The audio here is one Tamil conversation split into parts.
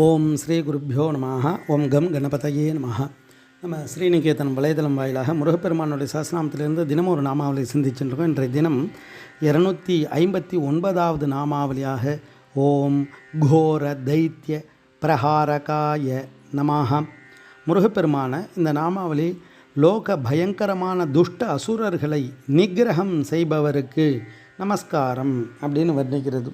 ஓம் ஸ்ரீ குருப்பியோ நமः ஓம் கம் கணபதையே நமः நம்ம ஸ்ரீநிகேதன் வலைதளம் வாயிலாக முருகப்பெருமானுடைய சாஸ்திரநாமத்திலிருந்து தினமும் ஒரு நாமாவளி சிந்திச்சுருக்கோம் இன்றைய தினம் இரநூத்தி ஐம்பத்தி ஒன்பதாவது நாமாவளியாக ஓம் கோர தைத்திய பிரகாரகாய நமாக முருகப்பெருமான இந்த நாமாவளி லோக பயங்கரமான துஷ்ட அசுரர்களை நிகிரகம் செய்பவருக்கு நமஸ்காரம் அப்படின்னு வர்ணிக்கிறது.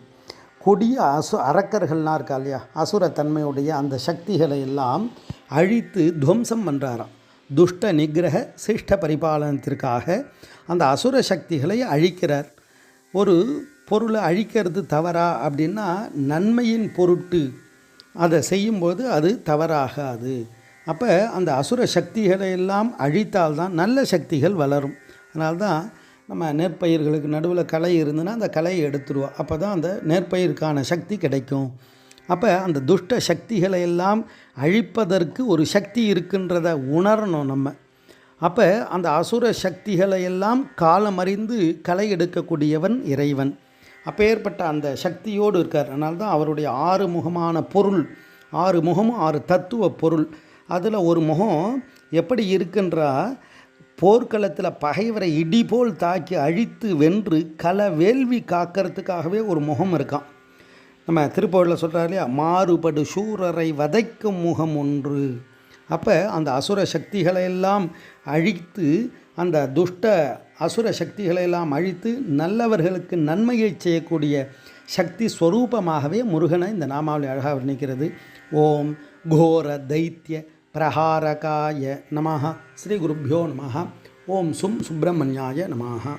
கொடிய அசு அரக்கர்கள்லாம் இருக்கா இல்லையா? அசுரத்தன்மையுடைய அந்த சக்திகளை எல்லாம் அழித்து துவம்சம் பண்ணுறாராம் துஷ்ட நிகிரக சிஷ்ட பரிபாலனத்திற்காக அந்த அசுர சக்திகளை அழிக்கிறார். ஒரு பொருளை அழிக்கிறது தவறா அப்படின்னா நன்மையின் பொருட்டு அதை செய்யும்போது அது தவறாகாது. அப்போ அந்த அசுர சக்திகளை எல்லாம் அழித்தால்தான் நல்ல சக்திகள் வளரும். அதனால்தான் நம்ம நெற்பயிர்களுக்கு நடுவில் களை இருந்ததுன்னா அந்த களையை எடுத்துருவோம் அப்போ தான் அந்த நெற்பயிருக்கான சக்தி கிடைக்கும். அப்போ அந்த துஷ்ட சக்திகளை எல்லாம் அழிப்பதற்கு ஒரு சக்தி இருக்கின்றத உணரணும் நம்ம. அப்போ அந்த அசுர சக்திகளை எல்லாம் காலமறிந்து களை எடுக்கக்கூடியவன் இறைவன். அப்பேற்பட்ட அந்த சக்தியோடு இருக்கார். அதனால்தான் அவருடைய ஆறு முகமான பொருள் ஆறு முகமும் ஆறு தத்துவ பொருள். அதில் ஒரு முகம் எப்படி இருக்குன்றா? போர்க்களத்தில் பகைவரை இடி போல் தாக்கி அழித்து வென்று கல வேள்வி காக்கிறதுக்காகவே ஒரு முகம் இருக்கான். நம்ம திருப்பூரில் சொல்கிறார் இல்லையா? மாறுபடு சூரரை வதைக்கும் முகம் ஒன்று. அப்போ அந்த அசுர சக்திகளை எல்லாம் அழித்து அந்த துஷ்ட அசுர சக்திகளை எல்லாம் அழித்து நல்லவர்களுக்கு நன்மையை செய்யக்கூடிய சக்தி ஸ்வரூபமாகவே முருகனை இந்த நாமாவளி அழகாக வர்ணிக்கிறது. ஓம் கோர தைத்திய प्रहारकाय नमः। श्रीगुरुभ्यो नमः। ॐ सुं सुब्रह्मण्याय नमः।